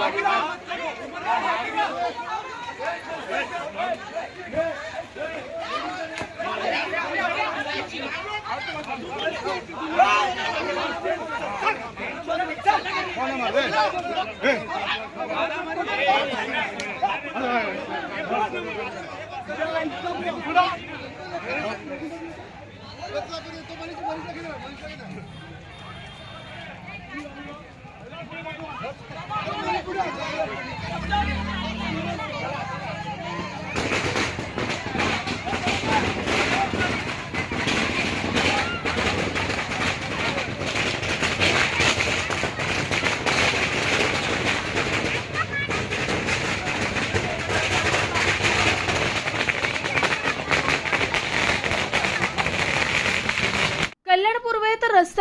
या महिला peduli. Tak peduli.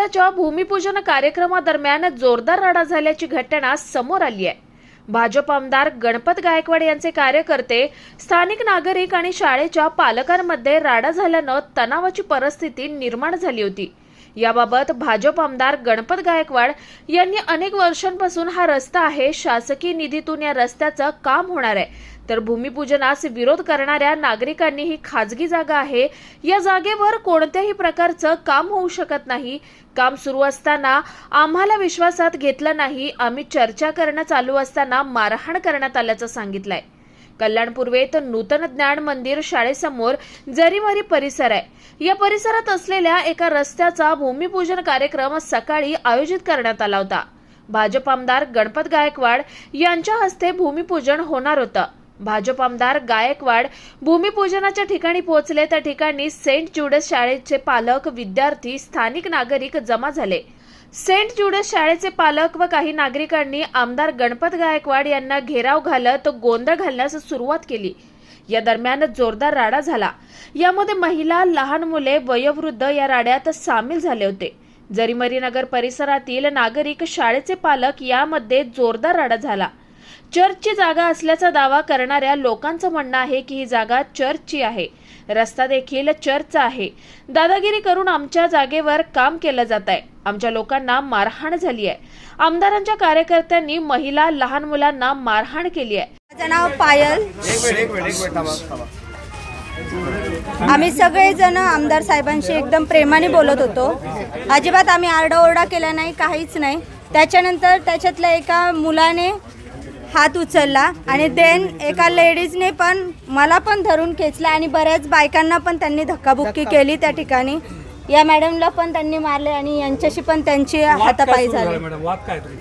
मंदिराच्या भूमिपूजन कार्यक्रमादरम्यान जोरदार राडा झाल्याची घटना समोर आली आहे. भाजप आमदार गणपत गायकवाड यांचे कार्यकर्ते स्थानिक नागरिक आणि शाळेच्या पालकांमध्ये राडा झाल्यानं तणावाची परिस्थिती निर्माण झाली होती. याबाबत भाजप आमदार गणपत गायकवाड यांनी अनेक वर्षांपासून हा रस्ता आहे. शासकीय निधीतून या रस्त्याचं काम होणार आहे. तर भूमिपूजनास विरोध करणाऱ्या नागरिकांनी ही खाजगी जागा आहे. या जागेवर कोणत्याही प्रकारचं काम होऊ शकत नाही. काम सुरू असताना आम्हाला विश्वासात घेतलं नाही. आम्ही चर्चा करणं चालू असताना मारहाण करण्यात आल्याचं सांगितलंय. कल्याण पूर्वेत नूतन ज्ञान मंदिर शाळेसमोर जरीमरी परिसर आहे. या परिसरात असलेल्या एका रस्त्याचा भूमिपूजन कार्यक्रम सकाळी आयोजित करण्यात आला होता. भाजप आमदार गणपत गायकवाड यांच्या हस्ते भूमिपूजन होणार होतं. भाजप आमदार गायकवाड भूमिपूजनाच्या ठिकाणी पोहोचले. त्या ठिकाणी सेंट ज्युडस शाळेचे पालक विद्यार्थी स्थानिक नागरिक जमा झाले. सेंट ज्युडस शाळेचे पालक व काही नागरिकांनी आमदार गणपत गायकवाड यांना घेराव घालत गोंधळ घालण्यास सुरुवात केली. या दरम्यान जोरदार राडा झाला. यामध्ये महिला लहान मुले वयोवृद्ध या राड्यात सामील झाले होते. जरीमरीनगर परिसरातील नागरिक शाळेचे पालक यामध्ये जोरदार राडा झाला. चर्चची जागा असल्याचा दावा करणाऱ्या लोकांचं म्हणणं आहे की ही जागा चर्चची आहे. रस्ता देखील चर्चचा आहे. दादागिरी करून आमच्या जागेवर काम केलं जात आहे. आमच्या लोकांना मारहाण झाली आहे. आमदारांच्या कार्यकर्त्यांनी महिला लहान मुलांना मारहाण केली आहे. माझं नाव पायल. आम्ही सगळेजण आमदार साहेबांशी एकदम प्रेमाने बोलत होतो. अजिबात आम्ही आरडाओरडा केला नाही काहीच नाही. त्याच्यानंतर त्याच्यातल्या एका मुलाने हात उचलला आणि देन एका लेडीजने पण मला पण धरून खेचला आणि बऱ्याच बायकांना पण त्यांनी धक्काबुक्की केली त्या ठिकाणी. या मॅडमला पण त्यांनी मारले आणि यांच्याशी पण त्यांची हातापायी झाली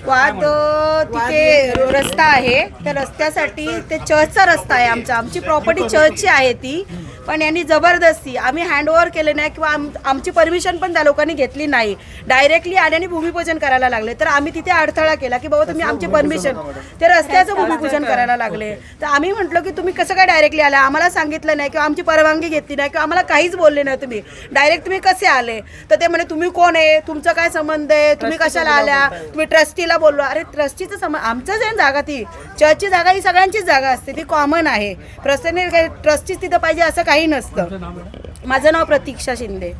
वाद अ, तिथे रस्ता आहे. त्या रस्त्यासाठी ते चर्चचा रस्ता आहे आमचा. आमची प्रॉपर्टी चर्चची आहे ती. पण यांनी जबरदस्ती आम्ही हँडओव्हर केले नाही किंवा आम आमची परमिशन पण त्या लोकांनी घेतली नाही. डायरेक्टली आल्याने भूमिपूजन करायला लागले. तर आम्ही तिथे अडथळा केला की बाबा तुम्ही आमची परमिशन ते रस्त्याचं भूमिपूजन करायला लागले. तर आम्ही म्हटलो की तुम्ही कसं काय डायरेक्टली आला? आम्हाला सांगितलं नाही किंवा आमची परवानगी घेतली नाही किंवा आम्हाला काहीच बोलले नाही तुम्ही. डायरेक्ट तुम्ही कसे आले? तर ते म्हणे तुम्ही कोण आहे? तुमचं काय संबंध आहे? तुम्ही कशाला आल्या? तुम्ही ट्रस्टीला बोललो. अरे ट्रस्टीचं संबंध आमचंच आहे जागा ती. चर्चची जागा ही सगळ्यांचीच जागा असते. ती कॉमन आहे. प्रसन्न ट्रस्टीच तिथं पाहिजे असं काही नसतं. माझं नाव प्रतीक्षा शिंदे.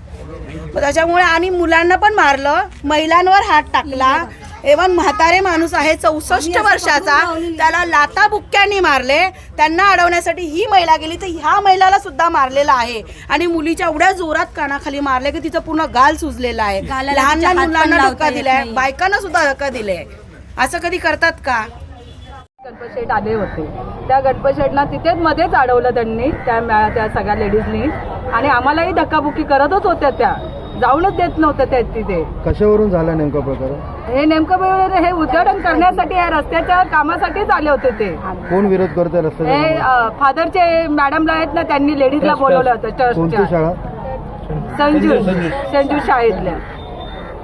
त्याच्यामुळे आणि मुलांना पण मारलं. महिलांवर हात टाकला. एवन म्हातारे माणूस आहे चौसष्ट वर्षाचा. त्याला लाता बुक्क्यांनी मारले. त्यांना अडवण्यासाठी ही महिला गेली तर ह्या महिलाला सुद्धा मारलेला आहे. आणि मुलीच्या एवढ्या जोरात कानाखाली मारले की तिचं पूर्ण गाल सुजलेला आहे. लहान लहान मुलांना धक्का दिलाय. बायकांना सुद्धा धक्का दिले असं कधी करतात का? गणपत शेठ आले होते. त्या गणपत शेठना तिथेच मध्येच अडवलं त्यांनी त्या त्या सगळ्या लेडीजनी. आणि आम्हालाही धक्काबुक्की करतच होत्या त्या. जाऊनच देत नव्हत्या त्या तिथे. कशावरून झाला नेमका प्रकार? हे नेमकं हे उद्घाटन करण्यासाठी या रस्त्याच्या कामासाठीच आले होते ते. कोण विरोध करतोय हे रस्त्याच्या अ, फादरचे मॅडमला आहेत ना त्यांनी लेडीजला बोलवलं होतं कोणती चर्चच्या शाळा? संजू संजू शाळेतल्या.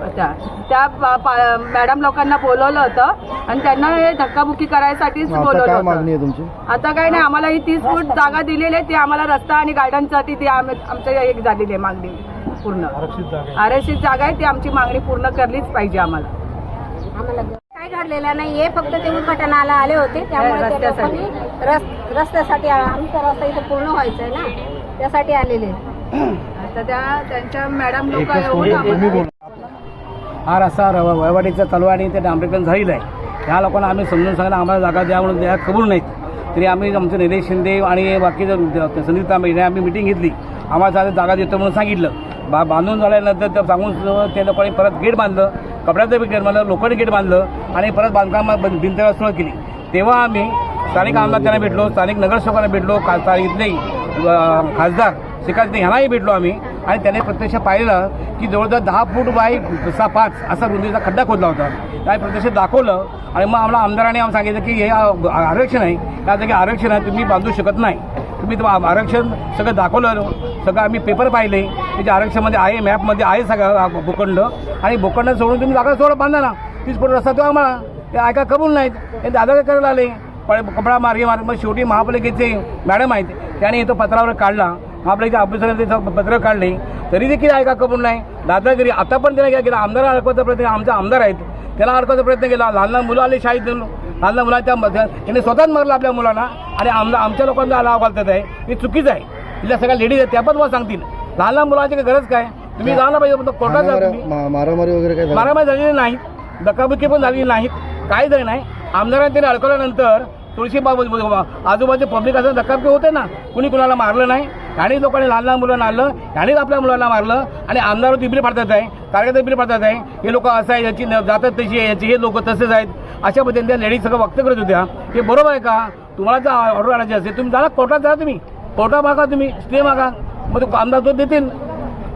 त्या त्या मॅडम लोकांना बोलवलं होतं आणि त्यांना हे धक्काबुक्की करायसाठीच बोलवलं होतं. आता काय नाही आम्हाला ही तीस फूट जागा दिलेली आहे ती आम्हाला रस्ता आणि गार्डनसाठी ती आम- आमच्या एक झालेली आहे मागणी पूर्ण. आरक्षित जागा आहे. ती आमची मागणी पूर्ण करलीच पाहिजे आम्हाला. काय घडलेलं नाहीये फक्त ते उद्घाटनाला आले होते त्यामुळे ते रस्त्यासाठी. लोकांनी रस- रस्त्यासाठी आमचा रस्ता इथे पूर्ण व्हायचा आहे ना त्यासाठी आलेले. आता त्या त्यांच्या मॅडम लोक येऊन आम्हाला हा रस्ता रव वयवाटीचा चालू आहे आणि ते डांबरीकरण झालेलं आहे. ह्या लोकांना आम्ही समजून सांगायला आम्हाला जागा द्या म्हणून द्या कबूल नाहीत. तरी आम्ही आमचे निलेश शिंदे आणि बाकीचे संदीप तांबे आम्ही मिटिंग घेतली. आम्हाला साधं जागा देतो म्हणून सांगितलं. बा बांधून झाल्यानंतर तर सांगून ते लोकांनी परत गेट बांधलं कपड्याचं बी गेट बांधलं लोखंडी गेट बांधलं आणि परत बांधकाम भिंतीला सुरुवात केली. तेव्हा आम्ही स्थानिक आमदारांना भेटलो स्थानिक नगरसेवकांना भेटलो खा इथले खासदार श्रीकांत सिंह ह्यांनाही भेटलो आम्ही. आणि त्याने प्रत्यक्ष पाहिलं की जवळजवळ दहा फूट बाय सहा पाच असा रुंदीचा खड्डा खोदला होता. त्या प्रत्यक्ष दाखवलं आणि मग आम्हाला आमदारांनी आम्हाला सांगितलं की हे आरक्षण आहे. त्या जागी आरक्षण आहे तुम्ही बांधू शकत नाही. तुम्ही आरक्षण सगळं दाखवलं. सगळं आम्ही पेपर पाहिले. त्याच्या आरक्षणामध्ये आहे मॅपमध्ये आहे सगळं भूखंड. आणि भूखंड सोडून तुम्ही जागा सोडं बांधा ना. तीस फूट रस्ता तो आम्हाला. ते ऐका कबूल नाहीत. हे दादा काय करायला आले. पण कपडा मार्गे मार्ग मग शेवटी महापालिकेचे मॅडम आहेत. त्याने तो पत्रावर काढला. महापालिकेच्या ऑफिसरने तिथं पत्र काढले. तरी देखील ऐका कबूल नाही. दादागिरी आता पण त्याने काय केलं आमदार अडकवायचा प्रयत्न आमचे आमदार आहेत. त्याला अडकवायचा प्रयत्न केला. लहान लहान मुलं आले शाळेत लहान लहान मुलांच्या मध्ये त्यांनी स्वतःच मारलं आपल्या मुलांना आणि आमदा आमच्या लोकांचा नाव घालतात आहे. हे चुकीचं आहे. तिथल्या सगळ्या लेडीज आहेत त्या पण मला सांगतील. लहान लहान मुलांची काही गरज काय? तुम्ही जायला पाहिजे फक्त कोर्टात मारामारी वगैरे काय मारामारी झालेली नाहीत. धक्काबुक्की पण झालेली नाहीत. काही झाले नाही. आमदारांनी त्यांनी अडकवल्यानंतर तुळशी आजूबाजू पब्लिक असं धक्काबुक्की होते ना? कुणी कुणाला मारलं नाही? आणि लोकांनी लहान लहान मुलांना आणलं ह्यानेच आपल्या मुलांना मारलं आणि आमदार तिबरी पाडतात आहे कार्यकर्ते तिबरी पाडतात आहे. हे लोक असं आहे याची न- जातात तशी आहे याची हे लोक तसेच आहेत. अशा पद्धतीने त्या लेडीज सगळं वक्त करत होत्या. हे बरोबर आहे का? तुम्हाला जर ऑर्डर आणायची असेल तुम्ही जाणार कोर्टात जा तुम्ही. कोर्टात मागा तुम्ही स्टे मागा. मग तो आमदार तो देतील.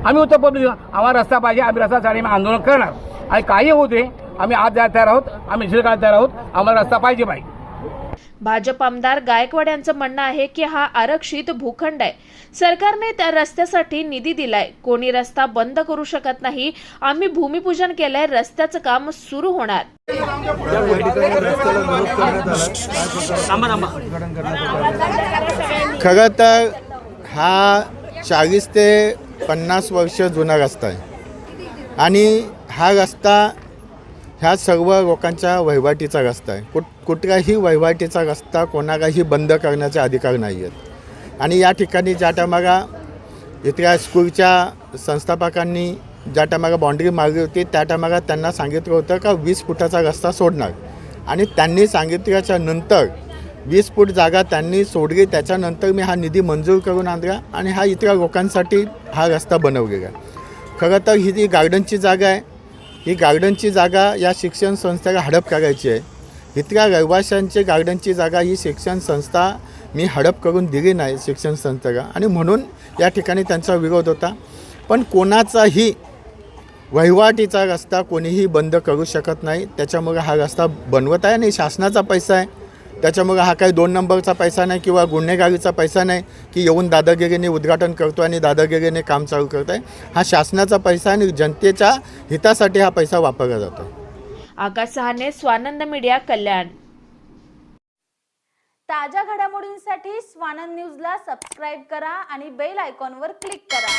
आम्ही उत्तर पब्लिक आम्हाला रस्ता पाहिजे आम्ही रस्त्यासाठी आम्ही आंदोलन करणार. आणि काही होते आम्ही आज जायला तयार आहोत आम्ही शिर तयार आहोत. आम्हाला रस्ता पाहिजे पाहिजे भाजप आमदार गायकवाड यांचं म्हणणं आहे की हा आरक्षित भूखंड आहे. सरकारने त्या रस्त्यासाठी निधी दिलाय. कोणी रस्ता बंद करू शकत नाही. आम्ही भूमिपूजन केलंय. रस्त्याचं काम सुरू होणार. खरं तर हा चाळीस ते पन्नास वर्ष जुना रस्ता आहे. आणि हा रस्ता ह्या सर्व लोकांच्या वहिवाटीचा रस्ता आहे. कुठ कुठलाही वहिवाटीचा रस्ता कोणालाही बंद करण्याचे अधिकार नाही आहेत. आणि या ठिकाणी ज्या टायमाला इथल्या स्कूलच्या संस्थापकांनी ज्या टायमाला बाँड्री मारली होती त्या टायमाला त्यांना सांगितलं होतं का वीस फुटाचा रस्ता सोडणार. आणि त्यांनी सांगितल्याच्या नंतर वीस फूट जागा त्यांनी सोडली. त्याच्यानंतर मी हा निधी मंजूर करून आणला आणि हा इथल्या लोकांसाठी हा रस्ता बनवलेला खरं तर ही जी गार्डनची जागा आहे ही गार्डनची जागा या शिक्षण संस्थेला हडप करायची आहे. इतक्या रहिवाशांची गार्डनची जागा ही शिक्षण संस्था मी हडप करून दिली नाही शिक्षण संस्थेला. आणि म्हणून या ठिकाणी त्यांचा विरोध होता. पण कोणाचाही वहिवाटीचा रस्ता कोणीही बंद करू शकत नाही. त्याच्यामुळे हा रस्ता बनवत आहे आणि शासनाचा पैसा आहे. त्याच्यामुळे हा काही दोन नंबरचा पैसा नाही किंवा गुन्हेगारीचा पैसा नाही की येऊन दादागिरीने उद्घाटन करतो आणि दादागिरीने काम चालू करत आहे. हा शासनाचा पैसा आणि जनतेच्या हितासाठी हा पैसा वापरला जातो. आकाश सहाने स्वानंद मीडिया कल्याण. ताज्या घडामोडींसाठी स्वानंद न्यूजला सबस्क्राईब करा आणि बेल आयकॉनवर क्लिक करा.